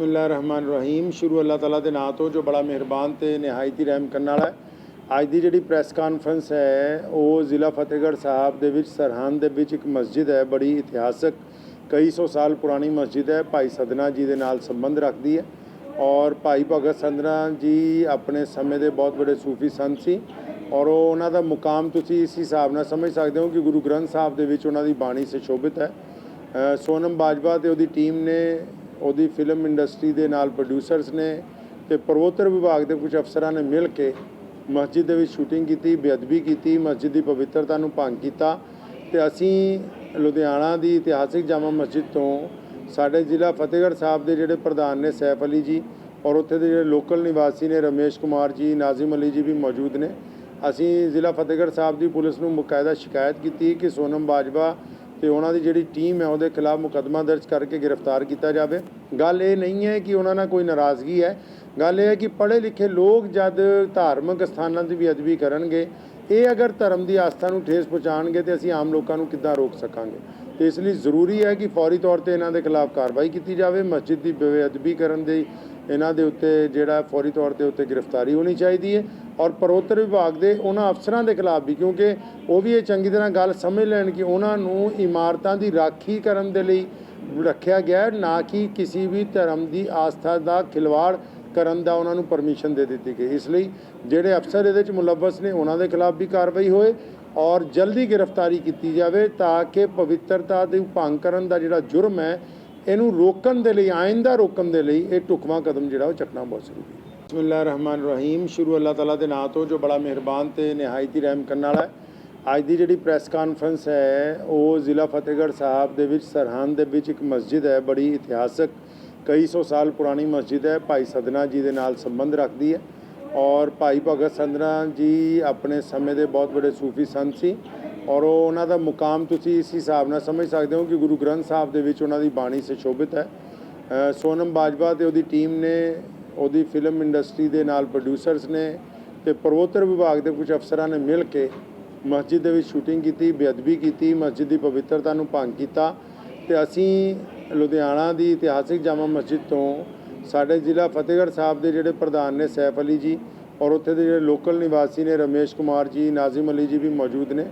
ਬਿਸਮਿਲ੍ਲਾ ਰਹਿਮਾਨ ਰਹੀਮ ਸ਼ੁਰੂ ਅੱਲਾਹ ਤਾਲਾ ਦੇ ਨਾਂ ਤੋਂ ਜੋ ਬੜਾ ਮਿਹਰਬਾਨ ਤੇ ਨਿਹਾਇਤੀ ਰਹਿਮ ਕਰਨ ਵਾਲਾ ਹੈ। ਅੱਜ ਦੀ ਜਿਹੜੀ ਪ੍ਰੈਸ ਕਾਨਫਰੰਸ ਹੈ, ਉਹ ਜ਼ਿਲ੍ਹਾ ਫਤਿਹਗੜ੍ਹ ਸਾਹਿਬ ਦੇ ਵਿੱਚ ਸਰਹੰਦ ਦੇ ਵਿੱਚ ਇੱਕ ਮਸਜਿਦ ਹੈ, ਬੜੀ ਇਤਿਹਾਸਕ, ਕਈ ਸੌ ਸਾਲ ਪੁਰਾਣੀ ਮਸਜਿਦ ਹੈ। ਭਾਈ ਸਦਨਾ ਜੀ ਦੇ ਨਾਲ ਸੰਬੰਧ ਰੱਖਦੀ ਹੈ ਔਰ ਭਾਈ ਭਗਤ ਸਦਨਾ ਜੀ ਆਪਣੇ ਸਮੇਂ ਦੇ ਬਹੁਤ ਵੱਡੇ ਸੂਫੀ ਸੰਤ ਸੀ ਔਰ ਉਹਨਾਂ ਦਾ ਮੁਕਾਮ ਤੁਸੀਂ ਇਸ ਹਿਸਾਬ ਨਾਲ ਸਮਝ ਸਕਦੇ ਹੋ ਕਿ ਗੁਰੂ ਗ੍ਰੰਥ ਸਾਹਿਬ ਦੇ ਵਿੱਚ ਉਹਨਾਂ ਦੀ ਬਾਣੀ ਸੁਸ਼ੋਭਿਤ ਹੈ। ਸੋਨਮ ਬਾਜਵਾ ਤੇ ਉਹਦੀ ਟੀਮ ਨੇ ਉਹਦੀ ਫਿਲਮ ਇੰਡਸਟਰੀ ਦੇ ਨਾਲ ਪ੍ਰੋਡਿਊਸਰਸ ਨੇ ਤੇ ਪ੍ਰਵੋਤਰ ਵਿਭਾਗ ਦੇ ਕੁਝ ਅਫਸਰਾਂ ਨੇ ਮਿਲ ਕੇ ਮਸਜਿਦ ਦੇ ਵਿੱਚ ਸ਼ੂਟਿੰਗ ਕੀਤੀ, ਬੇਅਦਬੀ ਕੀਤੀ, ਮਸਜਿਦ ਦੀ ਪਵਿੱਤਰਤਾ ਨੂੰ ਭੰਗ ਕੀਤਾ ਤੇ ਅਸੀਂ ਲੁਧਿਆਣਾ ਦੀ ਇਤਿਹਾਸਿਕ ਜਾਮਾ ਮਸਜਿਦ ਤੋਂ ਸਾਡੇ ਜ਼ਿਲ੍ਹਾ ਫਤਿਹਗੜ੍ਹ ਸਾਹਿਬ ਦੇ ਜਿਹੜੇ ਪ੍ਰਧਾਨ ਨੇ ਸੈਫ ਅਲੀ ਜੀ ਔਰ ਉੱਥੇ ਦੇ ਜਿਹੜੇ ਲੋਕਲ ਨਿਵਾਸੀ ਨੇ ਰਮੇਸ਼ ਕੁਮਾਰ ਜੀ, ਨਾਜ਼ਿਮ ਅਲੀ ਜੀ ਵੀ ਮੌਜੂਦ ਨੇ। ਅਸੀਂ ਜ਼ਿਲ੍ਹਾ ਫਤਿਹਗੜ੍ਹ ਸਾਹਿਬ ਦੀ ਪੁਲਿਸ ਨੂੰ ਮੁਕਾਇਦਾ ਸ਼ਿਕਾਇਤ ਕੀਤੀ ਕਿ ਸੋਨਮ ਬਾਜਵਾ ਤੇ ਉਹਨਾਂ ਦੀ ਜਿਹੜੀ ਟੀਮ ਹੈ ਉਹਦੇ ਖਿਲਾਫ ਮੁਕੱਦਮਾ ਦਰਜ ਕਰਕੇ ਗ੍ਰਿਫਤਾਰ ਕੀਤਾ ਜਾਵੇ। ਗੱਲ ਇਹ ਨਹੀਂ ਹੈ ਕਿ ਉਹਨਾਂ ਨਾਲ ਕੋਈ ਨਾਰਾਜ਼ਗੀ ਹੈ। ਗੱਲ ਇਹ ਹੈ ਕਿ ਪੜ੍ਹੇ ਲਿਖੇ ਲੋਕ ਜਦ ਧਾਰਮਿਕ ਸਥਾਨਾਂ ਦੀ ਬੇਅਦਬੀ ਕਰਨਗੇ, ਇਹ ਅਗਰ ਧਰਮ ਦੀ ਆਸਥਾ ਨੂੰ ਠੇਸ ਪਹੁੰਚਾਉਣਗੇ ਤੇ ਅਸੀਂ ਆਮ ਲੋਕਾਂ ਨੂੰ ਕਿੱਦਾਂ ਰੋਕ ਸਕਾਂਗੇ? ਤੇ ਇਸ ਲਈ ਜ਼ਰੂਰੀ ਹੈ ਕਿ ਫੌਰੀ ਤੌਰ ਤੇ ਇਹਨਾਂ ਦੇ ਖਿਲਾਫ ਕਾਰਵਾਈ ਕੀਤੀ ਜਾਵੇ। ਮਸਜਿਦ ਦੀ ਬੇਅਦਬੀ ਕਰਨ ਦੇ ਇਹਨਾਂ ਦੇ ਉੱਤੇ ਜਿਹੜਾ ਫੌਰੀ ਤੌਰ ਤੇ ਉੱਤੇ ਗ੍ਰਿਫਤਾਰੀ ਹੋਣੀ ਚਾਹੀਦੀ ਹੈ ਔਰ ਪਰੋਤਰ ਵਿਭਾਗ ਦੇ ਉਹਨਾਂ ਅਫਸਰਾਂ ਦੇ ਖਿਲਾਫ ਵੀ, ਕਿਉਂਕਿ ਉਹ ਵੀ ਇਹ ਚੰਗੀ ਤਰ੍ਹਾਂ ਗੱਲ ਸਮਝ ਲੈਣ ਕਿ ਉਹਨਾਂ ਨੂੰ ਇਮਾਰਤਾਂ ਦੀ ਰਾਖੀ ਕਰਨ ਦੇ ਲਈ ਰੱਖਿਆ ਗਿਆ ਨਾ ਕਿ ਕਿਸੇ ਵੀ ਧਰਮ ਦੀ ਆਸਥਾ ਦਾ ਖਿਲਵਾੜ ਕਰਨ ਦਾ ਉਹਨਾਂ ਨੂੰ ਪਰਮਿਸ਼ਨ ਦੇ ਦਿੱਤੀ ਗਈ। ਇਸ ਲਈ ਜਿਹੜੇ ਅਫਸਰ ਇਹਦੇ ਵਿੱਚ ਮੁਲਵਸ ਨੇ, ਉਹਨਾਂ ਦੇ ਖਿਲਾਫ ਵੀ ਕਾਰਵਾਈ ਹੋਏ ਔਰ ਜਲਦੀ ਗ੍ਰਿਫਤਾਰੀ ਕੀਤੀ ਜਾਵੇ ਤਾਂ ਕਿ ਪਵਿੱਤਰਤਾ ਦੇ ਭੰਗ ਕਰਨ ਦਾ ਜਿਹੜਾ ਜੁਰਮ ਹੈ ਇਹਨੂੰ ਰੋਕਣ ਦੇ ਲਈ, ਆਇੰਦਾ ਰੋਕਣ ਦੇ ਲਈ ਇਹ ਢੁਕਵਾਂ ਕਦਮ ਜਿਹੜਾ ਉਹ ਚੱਕਣਾ ਬਹੁਤ ਜ਼ਰੂਰੀ ਹੈ। ਬਿਸਮਿਲ੍ਲਾ ਰਹਿਮਾਨ ਰਹੀਮ ਸ਼ੁਰੂ ਅੱਲਾਹ ਤਾਲਾ ਦੇ ਨਾਂ ਤੋਂ ਜੋ ਬੜਾ ਮਿਹਰਬਾਨ ਤੇ ਨਿਹਾਇਤੀ ਰਹਿਮ ਕਰਨ ਵਾਲਾ ਹੈ। ਅੱਜ ਦੀ ਜਿਹੜੀ ਪ੍ਰੈਸ ਕਾਨਫਰੰਸ ਹੈ, ਉਹ ਜ਼ਿਲ੍ਹਾ ਫਤਿਹਗੜ੍ਹ ਸਾਹਿਬ ਦੇ ਵਿੱਚ, ਸਰਹੰਦ ਦੇ ਵਿੱਚ ਇੱਕ ਮਸਜਿਦ ਹੈ, ਬੜੀ ਇਤਿਹਾਸਕ, ਕਈ ਸੌ ਸਾਲ ਪੁਰਾਣੀ ਮਸਜਿਦ ਹੈ। ਭਾਈ ਸਦਨਾ ਜੀ ਦੇ ਨਾਲ ਸੰਬੰਧ ਰੱਖਦੀ ਹੈ। ਔਰ ਭਾਈ ਭਗਤ ਸਦਨਾ ਜੀ ਆਪਣੇ ਸਮੇਂ ਦੇ ਬਹੁਤ ਵੱਡੇ ਸੂਫੀ ਸੰਤ ਸੀ। ਔਰ ਉਹ ਉਹਨਾਂ ਦਾ ਮੁਕਾਮ ਤੁਸੀਂ ਇਸ ਹਿਸਾਬ ਨਾਲ ਸਮਝ ਸਕਦੇ ਹੋ ਕਿ ਗੁਰੂ ਗ੍ਰੰਥ ਸਾਹਿਬ ਦੇ ਵਿੱਚ ਉਹਨਾਂ ਦੀ ਬਾਣੀ ਸੁਸ਼ੋਭਿਤ ਹੈ। ਸੋਨਮ ਬਾਜਵਾ ਤੇ ਉਹਦੀ ਟੀਮ ਨੇ, ਉਹਦੀ ਫਿਲਮ ਇੰਡਸਟਰੀ ਦੇ ਨਾਲ ਪ੍ਰੋਡਿਊਸਰਸ ਨੇ ਤੇ ਪਰਵੋਤਰ ਵਿਭਾਗ ਦੇ ਕੁਝ ਅਫਸਰਾਂ ਨੇ ਮਿਲ ਕੇ ਮਸਜਿਦ ਦੇ ਵਿੱਚ ਸ਼ੂਟਿੰਗ ਕੀਤੀ, ਬੇਅਦਬੀ ਕੀਤੀ, ਮਸਜਿਦ ਦੀ ਪਵਿੱਤਰਤਾ ਨੂੰ ਭੰਗ ਕੀਤਾ ਤੇ ਅਸੀਂ ਲੁਧਿਆਣਾ ਦੀ ਇਤਿਹਾਸਿਕ ਜਾਮਾ ਮਸਜਿਦ ਤੋਂ ਸਾਡੇ ਜ਼ਿਲ੍ਹਾ ਫਤਿਹਗੜ੍ਹ ਸਾਹਿਬ ਦੇ ਜਿਹੜੇ ਪ੍ਰਧਾਨ ਨੇ ਸੈਫ ਅਲੀ ਜੀ ਔਰ ਉੱਥੇ ਦੇ ਜਿਹੜੇ ਲੋਕਲ ਨਿਵਾਸੀ ਨੇ ਰਮੇਸ਼ ਕੁਮਾਰ ਜੀ, ਨਾਜ਼ਿਮ ਅਲੀ ਜੀ ਵੀ ਮੌਜੂਦ ਨੇ।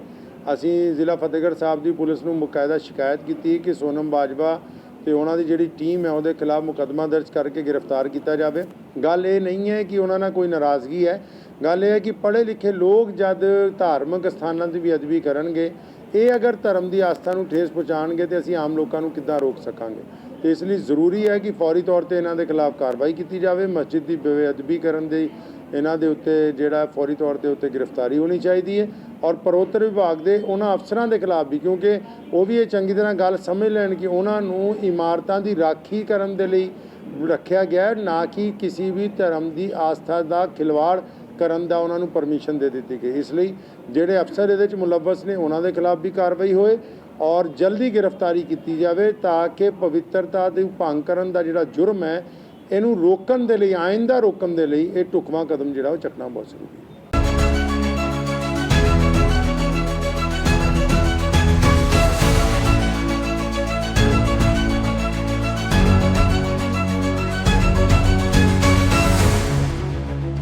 ਅਸੀਂ ਜ਼ਿਲ੍ਹਾ ਫਤਿਹਗੜ੍ਹ ਸਾਹਿਬ ਦੀ ਪੁਲਿਸ ਨੂੰ ਮੁਕਾਇਦਾ ਸ਼ਿਕਾਇਤ ਕੀਤੀ ਕਿ ਸੋਨਮ ਬਾਜਵਾ ਤੇ ਉਹਨਾਂ ਦੀ ਜਿਹੜੀ ਟੀਮ ਹੈ ਉਹਦੇ ਖਿਲਾਫ ਮੁਕੱਦਮਾ ਦਰਜ ਕਰਕੇ ਗ੍ਰਿਫਤਾਰ ਕੀਤਾ ਜਾਵੇ। ਗੱਲ ਇਹ ਨਹੀਂ ਹੈ ਕਿ ਉਹਨਾਂ ਨਾਲ ਕੋਈ ਨਾਰਾਜ਼ਗੀ ਹੈ। ਗੱਲ ਇਹ ਹੈ ਕਿ ਪੜ੍ਹੇ ਲਿਖੇ ਲੋਕ ਜਦ ਧਾਰਮਿਕ ਸਥਾਨਾਂ ਦੀ ਬੇਅਦਬੀ ਕਰਨਗੇ, ਇਹ ਅਗਰ ਧਰਮ ਦੀ ਆਸਥਾ ਨੂੰ ਠੇਸ ਪਹੁੰਚਾਉਣਗੇ ਤੇ ਅਸੀਂ ਆਮ ਲੋਕਾਂ ਨੂੰ ਕਿੱਦਾਂ ਰੋਕ ਸਕਾਂਗੇ? ਤੇ ਇਸ ਲਈ ਜ਼ਰੂਰੀ ਹੈ ਕਿ ਫੌਰੀ ਤੌਰ ਤੇ ਇਹਨਾਂ ਦੇ ਖਿਲਾਫ ਕਾਰਵਾਈ ਕੀਤੀ ਜਾਵੇ, ਮਸਜਿਦ ਦੀ ਬੇਅਦਬੀ ਕਰਨ ਦੇ ਇਹਨਾਂ ਦੇ ਉੱਤੇ ਜਿਹੜਾ ਫੌਰੀ ਤੌਰ ਤੇ ਉੱਤੇ ਗ੍ਰਿਫਤਾਰੀ ਹੋਣੀ ਚਾਹੀਦੀ ਹੈ ਔਰ ਪਰੋਤਰ ਵਿਭਾਗ ਦੇ ਉਹਨਾਂ ਅਫਸਰਾਂ ਦੇ ਖਿਲਾਫ ਵੀ, ਕਿਉਂਕਿ ਉਹ ਵੀ ਇਹ ਚੰਗੀ ਤਰ੍ਹਾਂ ਗੱਲ ਸਮਝ ਲੈਣ ਕਿ ਉਹਨਾਂ ਨੂੰ ਇਮਾਰਤਾਂ ਦੀ ਰਾਖੀ ਕਰਨ ਦੇ ਲਈ ਰੱਖਿਆ ਗਿਆ ਨਾ ਕਿ ਕਿਸੇ ਵੀ ਧਰਮ ਦੀ ਆਸਥਾ ਦਾ ਖਿਲਵਾੜ ਕਰਨ ਦਾ ਉਹਨਾਂ ਨੂੰ ਪਰਮਿਸ਼ਨ ਦੇ ਦਿੱਤੀ ਗਈ। ਇਸ ਲਈ ਜਿਹੜੇ ਅਫਸਰ ਇਹਦੇ ਵਿੱਚ ਮੁਲਵਸ ਨੇ, ਉਹਨਾਂ ਦੇ ਖਿਲਾਫ ਵੀ ਕਾਰਵਾਈ ਹੋਏ ਔਰ ਜਲਦੀ ਗ੍ਰਿਫਤਾਰੀ ਕੀਤੀ ਜਾਵੇ ਤਾਂ ਕਿ ਪਵਿੱਤਰਤਾ ਦੇ ਭੰਗ ਕਰਨ ਦਾ ਜਿਹੜਾ ਜੁਰਮ ਹੈ ਇਹਨੂੰ ਰੋਕਣ ਦੇ ਲਈ, ਆਇੰਦਾ ਰੋਕਣ ਦੇ ਲਈ ਇਹ ਢੁਕਵਾਂ ਕਦਮ ਜਿਹੜਾ ਉਹ ਚੱਕਣਾ ਬਹੁਤ ਜ਼ਰੂਰੀ ਹੈ।